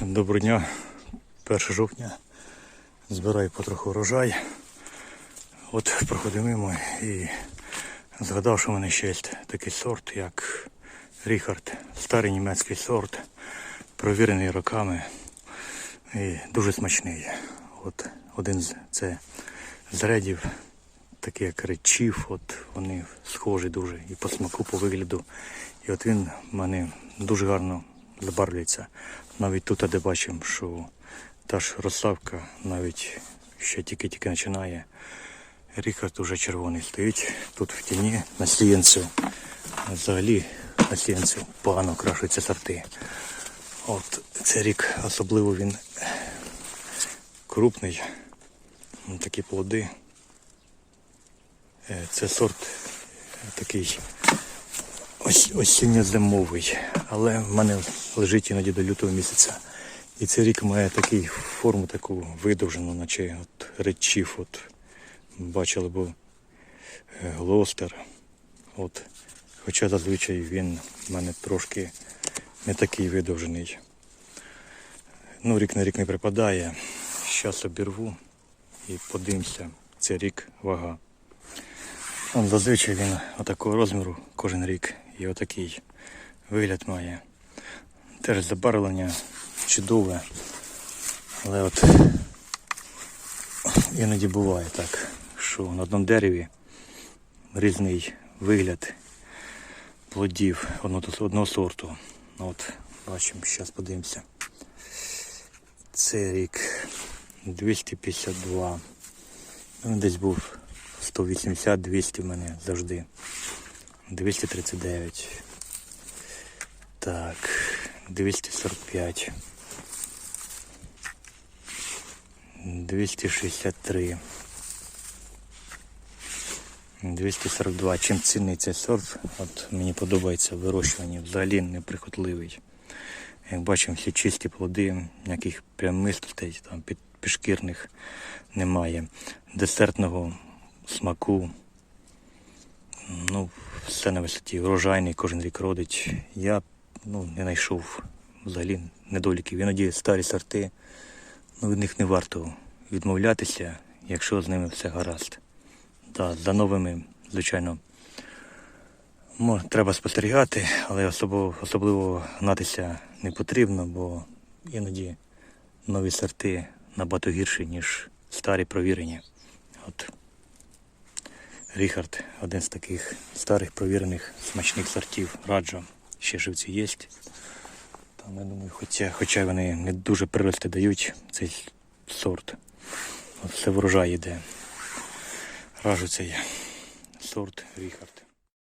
Доброго дня, 1 жовтня. Збираю потроху урожай. От проходив мимо і згадав, що в мене ще є такий сорт, як Ріхард. Старий німецький сорт, провірений роками і дуже смачний. От один з це з редів, такий як речів, от вони схожі дуже і по смаку, по вигляду. І от він в мене дуже гарно забарвлюється. Навіть тут, де бачимо, що та ж розставка навіть ще тільки-тільки починає. Ріхард уже червоний стоїть тут в тіні на сіянцю. Взагалі на сіянцю погано окрашуються сорти. От цей рік особливо він крупний. Такі плоди. Е, Це сорт такий ось, осінньо-зимовий, але в мене лежить іноді до лютого місяця. І цей рік має таку форму таку видовжену, наче от речів. От, бачили б е, глостер. От, хоча зазвичай він в мене трошки не такий видовжений. Ну, рік на рік не припадає. Зараз обірву і подивимося. Це рік вага. Зазвичай він отакого розміру кожен рік і отакий вигляд має. Теж забарвлення чудове. Але от іноді буває так, що на одному дереві різний вигляд плодів одного, сорту. Ну, От, бачимо, зараз подивимося. Це рік 252. Ну, Він десь був 180-200 в мене завжди. 239. Так, 245. 263. 242. Чим цінний цей сорт, от мені подобається вирощування, взагалі неприхотливий. Як бачимо, всі чисті плоди, ніяких прямистостей, там під, підшкірних немає. Десертного смаку. Ну, все на висоті. Врожайний, кожен рік родить. Я ну, не знайшов взагалі недоліків. Іноді старі сорти, ну, від них не варто відмовлятися, якщо з ними все гаразд. Да, за новими, звичайно, мо- треба спостерігати, але особливо, особливо гнатися не потрібно, бо іноді нові сорти набагато гірші, ніж старі провірені. От Ріхард один з таких старих провірених смачних сортів. Раджу. Ще живці є. Там, я думаю, хоча, хоча вони не дуже прирости дають цей сорт. От все врожай йде. Ражу цей сорт Ріхард.